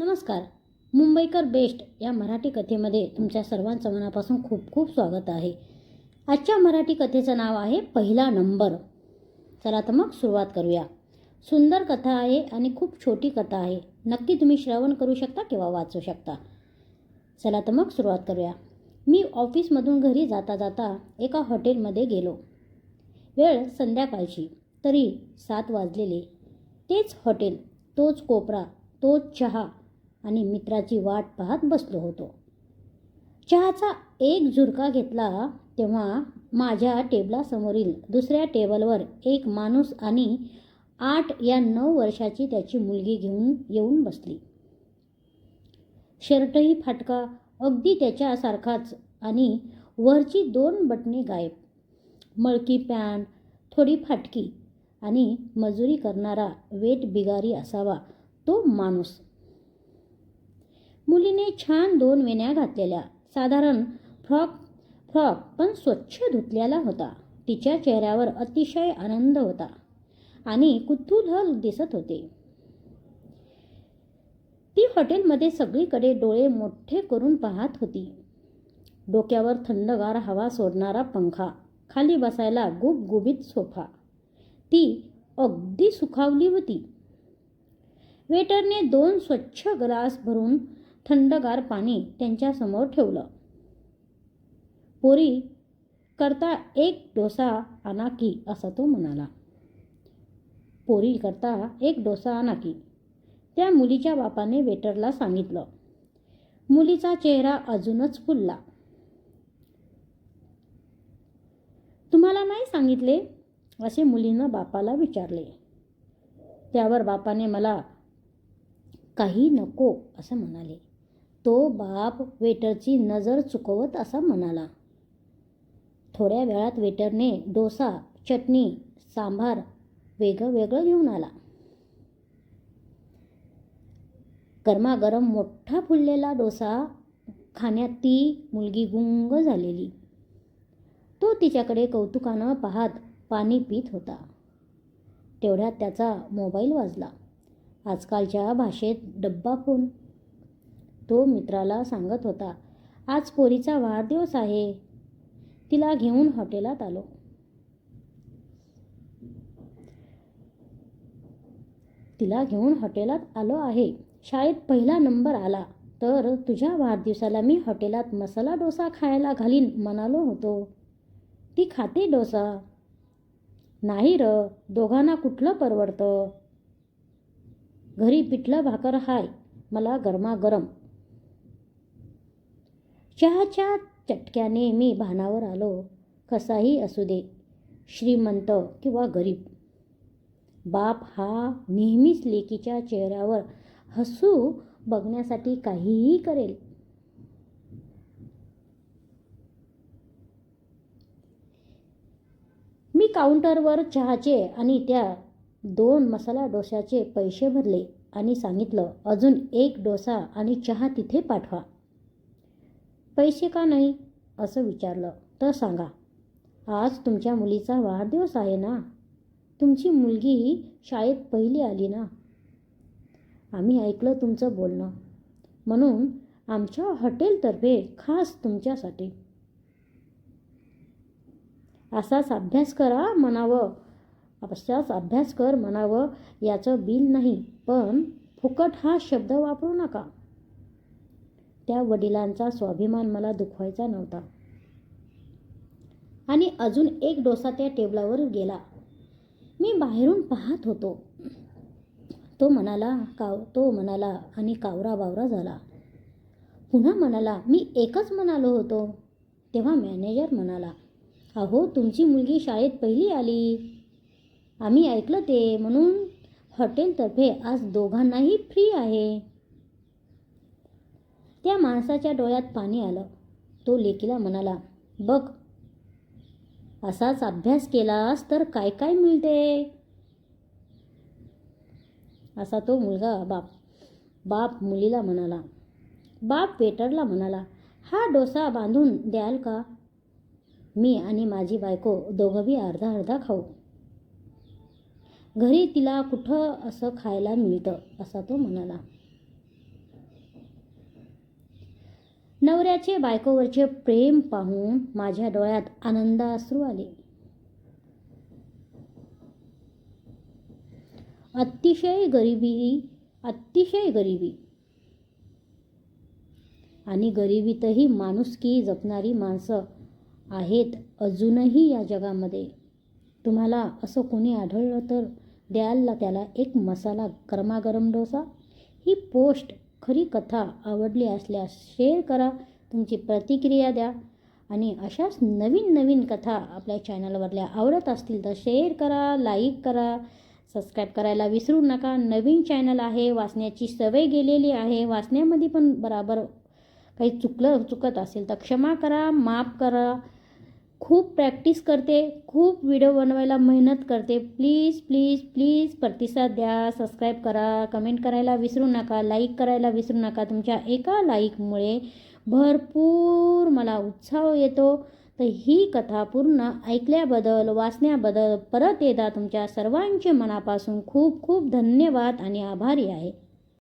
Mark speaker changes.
Speaker 1: नमस्कार. मुंबईकर बेस्ट या मराठी कथेमध्ये तुमच्या सर्वांचं मनापासून खूप खूप स्वागत आहे. आजच्या मराठी कथेचं नाव आहे पहिला नंबर. चला तर मग सुरुवात करूया. सुंदर कथा आहे आणि खूप छोटी कथा आहे. नक्की तुम्ही श्रवण करू शकता किंवा वाचू शकता. चला तर मग सुरुवात करूया. मी ऑफिसमधून घरी जाता जाता एका हॉटेलमध्ये गेलो. वेळ संध्याकाळची तरी सात वाजलेले. तेच हॉटेल तोच कोपरा तोच चहा आणि मित्राची वाट पाहत बसलो होतो. चहाचा एक झुरका घेतला तेव्हा माझ्या टेबलासमोरील दुसऱ्या टेबलवर एक माणूस आणि आठ या नऊ वर्षाची त्याची मुलगी घेऊन येऊन बसली. शर्टही फाटका अगदी त्याच्यासारखाच आणि वरची दोन बटणे गायब. मळकी पॅन्ट थोडी फाटकी आणि मजुरी करणारा वेट बिगारी असावा तो माणूस. मुलीने छान दोन वेण्या घातलेल्या. साधारण फ्रॉक फ्रॉक पण स्वच्छ धुतलेला होता. तिच्या चेहऱ्यावर अतिशय आनंद होता आणि कुतूहल दिसत होते. ती हॉटेलमध्ये सगळीकडे डोळे मोठे करून पाहत होती. डोक्यावर थंडगार हवा सोडणारा पंखा खाली बसायला गुबगुबीत सोफा. ती अगदी सुखावली होती. वेटरने दोन स्वच्छ ग्लास भरून थंडगार पाणी त्यांच्यासमोर ठेवलं. पोरी करता एक डोसा आणा की असं तो म्हणाला. पोरी करता एक डोसा आणा की त्या मुलीच्या बापाने वेटरला सांगितलं. मुलीचा चेहरा अजूनच फुलला. तुम्हाला नाही सांगितले? असे मुलीनं बापाला विचारले. त्यावर बापाने मला काही नको असं म्हणाले. तो बाप वेटरची नजर चुकवत असा म्हणाला. थोड्या वेळात वेटरने डोसा चटणी सांभार वेगळं वेगळं घेऊन आला. गरमागरम मोठा फुललेला डोसा खाण्यात ती मुलगी गुंग झालेली. तो तिच्याकडे कौतुकानं पाहत पाणी पित होता. तेवढ्यात त्याचा मोबाईल वाजला. आजकालच्या भाषेत डब्बा फोन तो मित्राला सांगत होता आज पोरीचा वाढदिवस आहे. तिला घेऊन हॉटेलात आलो. तिला घेऊन हॉटेलात आलो आहे. शाळेत पहिला नंबर आला तर तुझ्या वाढदिवसाला मी हॉटेलात मसाला डोसा खायला घालीन म्हणालो होतो. ती खाते डोसा. नाही र दोघांना कुठलं परवडतं? घरी पिठलं भाकर हाय मला गरमागरम. चहाच्या चटक्याने मी भानावर आलो. कसाही असू दे श्रीमंत किंवा गरीब. बाप हा नेहमीच लेकीच्या चेहऱ्यावर हसू बघण्यासाठी काहीही करेल. मी काउंटरवर चहाचे आणि त्या दोन मसाला डोशाचे पैसे भरले आणि सांगितलं अजून एक डोसा आणि चहा तिथे पाठवा. पैसे का नाही? असं विचारलं. तर सांगा आज तुमच्या मुलीचा वाढदिवस आहे ना? तुमची मुलगी शाळेत पहिली आली ना? आम्ही ऐकलं तुमचं बोलणं. म्हणून आमच्या हॉटेलतर्फे खास तुमच्यासाठी. असाच अभ्यास करा म्हणावं. असाच अभ्यास कर म्हणावं याचं बिल नाही पण फुकट हा शब्द वापरू नका. त्या वडिलांचा स्वाभिमान मला दुखवायचा नव्हता. आणि अजून एक डोसा त्या टेबलावर गेला. मी बाहेरून पाहत होतो. तो म्हणाला काव तो म्हणाला आणि कावरा बावरा झाला. पुन्हा म्हणाला मी एकच म्हणालो होतो. तेव्हा मॅनेजर म्हणाला अहो तुमची मुलगी शाळेत पहिली आली. आम्ही ऐकलं ते म्हणून हॉटेलतर्फे आज दोघांनाही फ्री आहे. त्या माणसाच्या डोळ्यात पाणी आलं. तो लेकीला म्हणाला बघ असाच अभ्यास केलास तर काय काय मिळते? असा तो मुलगा बाप बाप मुलीला म्हणाला. बाप वेटरला म्हणाला हा डोसा बांधून द्याल का? मी आणि माझी बायको दोघंबी अर्धा अर्धा खाऊ. घरी तिला कुठं असं खायला मिळतं? असा तो म्हणाला. नवऱ्याचे बायकोवरचे प्रेम पाहून माझ्या डोळ्यात आनंद अश्रू आले. अतिशय गरिबी अतिशय गरिबी. आणि गरिबीतही माणुसकी जपणारी माणसं आहेत अजूनही या जगामध्ये. तुम्हाला असं कोणी आढळलं तर द्याल त्याला एक मसाला गरमागरम डोसा? ही पोस्ट खरी कथा आवडली असल्यास शेअर करा तुमची प्रतिक्रिया द्या आणि अशाच नवीन नवीन कथा आपल्या चॅनलवरल्या आवडत असतील तर शेअर करा लाईक करा सबस्क्राईब करायला विसरू नका. नवीन चॅनल आहे वाचण्याची सवय गेलेली आहे वाचण्यामध्ये पण बराबर काही चुकलं चुकत असेल तर क्षमा करा माफ करा. खूप प्रॅक्टिस करते खूप व्हिडिओ बनवायला मेहनत करते. प्लीज प्लीज प्लीज प्रतिसाद द्या. सबस्क्राईब करा. कमेंट करायला विसरू नका. लाईक करायला विसरू नका. तुमच्या एका लाईकमुळे भरपूर मला उत्साह येतो. तर ही कथा पूर्ण ऐकल्याबद्दल वाचण्याबद्दल परत एकदा तुमच्या सर्वांचे मनापासून खूप खूप धन्यवाद आणि आभारी आहे.